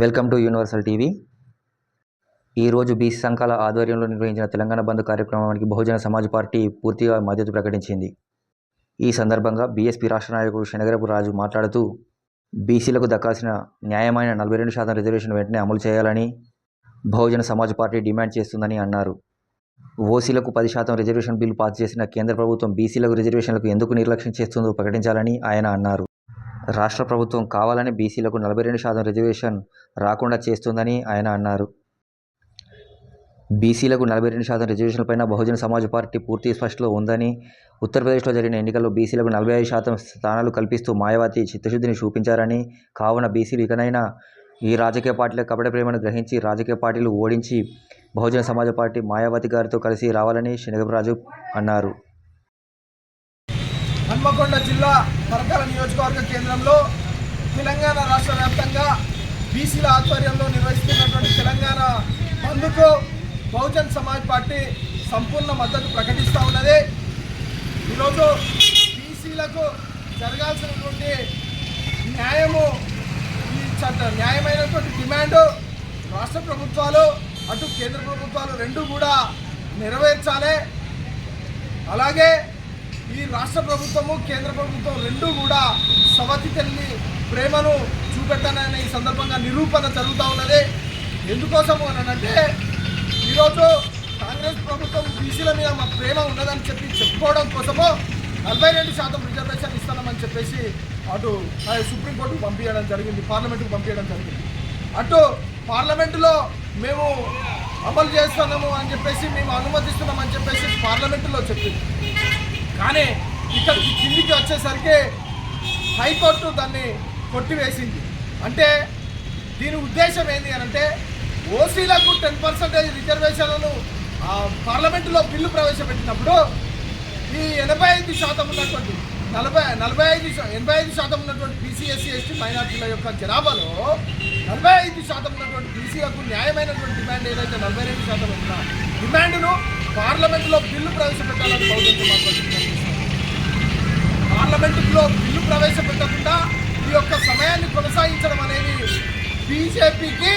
Welcome to universal TV ఈరోజు BC సంఘాల ఆధ్వర్యంలో నిర్వహించిన తెలంగాణ బంద్ కార్యక్రమానికి బహుజన సమాజ్ పార్టీ పూర్తిగా మద్దతు ప్రకటించింది. ఈ సందర్భంగా బీఎస్పీ రాష్ట్ర నాయకుడు శనగరపు రాజు మాట్లాడుతూ బీసీలకు దక్కాల్సిన న్యాయమైన నలభై రెండు శాతం రిజర్వేషన్ వెంటనే అమలు చేయాలని బహుజన సమాజ్ పార్టీ డిమాండ్ చేస్తుందని అన్నారు. ఓసీలకు పది శాతం రిజర్వేషన్ బిల్లు పాస్ చేసిన కేంద్ర ప్రభుత్వం బీసీలకు రిజర్వేషన్లకు ఎందుకు నిర్లక్ష్యం చేస్తుందో ప్రకటించాలని ఆయన అన్నారు. రాష్ట్ర ప్రభుత్వం కావాలని బీసీలకు నలభై రెండు శాతం రిజర్వేషన్ రాకుండా చేస్తుందని ఆయన అన్నారు. బీసీలకు నలభై రెండు శాతం రిజర్వేషన్లపైన బహుజన సమాజ్ పార్టీ పూర్తి స్పష్టలో ఉందని ఉత్తరప్రదేశ్లో జరిగిన ఎన్నికల్లో బీసీలకు నలభై ఐదు శాతం స్థానాలు కల్పిస్తూ మాయావతి చిత్తశుద్ధిని చూపించారని కావున బీసీలు ఇకనైనా ఈ రాజకీయ పార్టీల కపట ప్రేమను గ్రహించి రాజకీయ పార్టీలు ఓడించి బహుజన సమాజ్ పార్టీ మాయావతి గారితో కలిసి రావాలని శనగరాజు అన్నారు. హన్మకొండ జిల్లా పరకాల నియోజకవర్గ కేంద్రంలో తెలంగాణ రాష్ట్ర వ్యాప్తంగా బీసీల ఆధ్వర్యంలో నిర్వహిస్తున్నటువంటి తెలంగాణ బంద్కు బహుజన్ సమాజ్ పార్టీ సంపూర్ణ మద్దతు ప్రకటిస్తూ ఉన్నది. ఈరోజు బీసీలకు జరగాల్సినటువంటి న్యాయము ఈ చట్ట న్యాయమైనటువంటి డిమాండ్ రాష్ట్ర ప్రభుత్వాలు అటు కేంద్ర ప్రభుత్వాలు రెండు కూడా నెరవేర్చాలి. అలాగే ఈ రాష్ట్ర ప్రభుత్వము కేంద్ర ప్రభుత్వం రెండు కూడా సవతి తల్లి ప్రేమను చూపెట్టానని ఈ సందర్భంగా నిరూపణ జరుగుతూ ఉన్నది. ఎందుకోసము అని అంటే ఈరోజు కాంగ్రెస్ ప్రభుత్వం బీసీల మీద మా ప్రేమ ఉన్నదని చెప్పి చెప్పుకోవడం కోసము నలభై రెండు శాతం రిజర్వేషన్ ఇస్తామని చెప్పేసి అటు సుప్రీంకోర్టుకు పంపించడం జరిగింది పార్లమెంటుకు పంపించడం జరిగింది. అటు పార్లమెంటులో మేము అమలు చేస్తున్నాము అని చెప్పేసి మేము అనుమతిస్తున్నామని చెప్పేసి పార్లమెంటులో చెప్పింది. కానీ ఇక్కడికి కిందికి వచ్చేసరికి హైకోర్టు దాన్ని కొట్టివేసింది. అంటే దీని ఉద్దేశం ఏంటి అని అంటే ఓసీలకు టెన్ పర్సెంటేజ్ రిజర్వేషన్లను పార్లమెంటులో బిల్లు ప్రవేశపెట్టినప్పుడు ఈ ఎనభై ఐదు శాతం ఉన్నటువంటి నలభై నలభై ఐదు ఎనభై ఐదు శాతం ఉన్నటువంటి బీసీఎస్సీ ఎస్టీ మైనార్టీల యొక్క జనాభాలో నలభై ఐదు శాతం ఉన్నటువంటి బీసీలకు న్యాయమైనటువంటి డిమాండ్ ఏదైతే నలభై రెండు శాతం ఉన్న డిమాండ్ను పార్లమెంటులో బిల్లు ప్రవేశపెట్టాలని బహుజన పార్లమెంటులో బిల్లు ప్రవేశపెట్టకుండా ఈ యొక్క సమయాన్ని కొనసాగించడం అనేది బీజేపీకి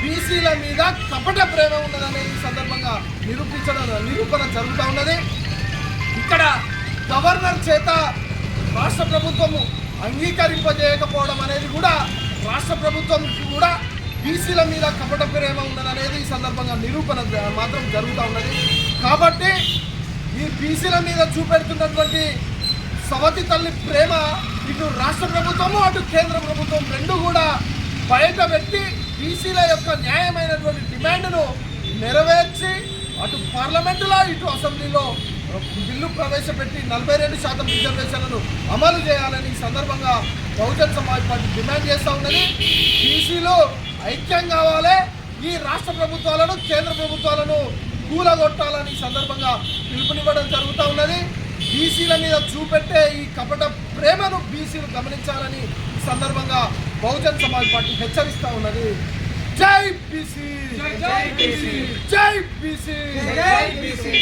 బీసీల మీద కపట ప్రేమ ఉన్నదనే ఈ సందర్భంగా నిరూపించడం నిరూపణ జరుగుతూ ఉన్నది. ఇక్కడ గవర్నర్ చేత రాష్ట్ర ప్రభుత్వము అంగీకరింపజేయకపోవడం అనేది కూడా రాష్ట్ర ప్రభుత్వం కూడా బీసీల మీద కపట ప్రేమ ఉన్నదనేది ఈ సందర్భంగా నిరూపణ మాత్రం జరుగుతూ ఉన్నది. కాబట్టి ఈ బీసీల మీద చూపెడుతున్నటువంటి సవతి తల్లి ప్రేమ ఇటు రాష్ట్ర ప్రభుత్వము అటు కేంద్ర ప్రభుత్వం రెండు కూడా బయట పెట్టి బీసీల యొక్క న్యాయమైనటువంటి డిమాండ్ను నెరవేర్చి అటు పార్లమెంటులో ఇటు అసెంబ్లీలో బిల్లు ప్రవేశపెట్టి నలభై రెండు శాతం రిజర్వేషన్లను అమలు చేయాలని ఈ సందర్భంగా బహుజన్ సమాజ్ పార్టీ డిమాండ్ చేస్తూ ఉన్నది. బీసీలు ఐక్యం కావాలి. ఈ రాష్ట్ర ప్రభుత్వాలను కేంద్ర ప్రభుత్వాలను కూలగొట్టాలని ఈ సందర్భంగా పిలుపునివ్వడం జరుగుతూ ఉన్నది. బీసీల మీద చూపెట్టే ఈ కపట ప్రేమను బీసీలు గమనించాలని ఈ సందర్భంగా బహుజన్ సమాజ్ పార్టీ హెచ్చరిస్తూ ఉన్నది. జై బీసీ! జై బీసీ. జై బీసీ! జై బీసీ!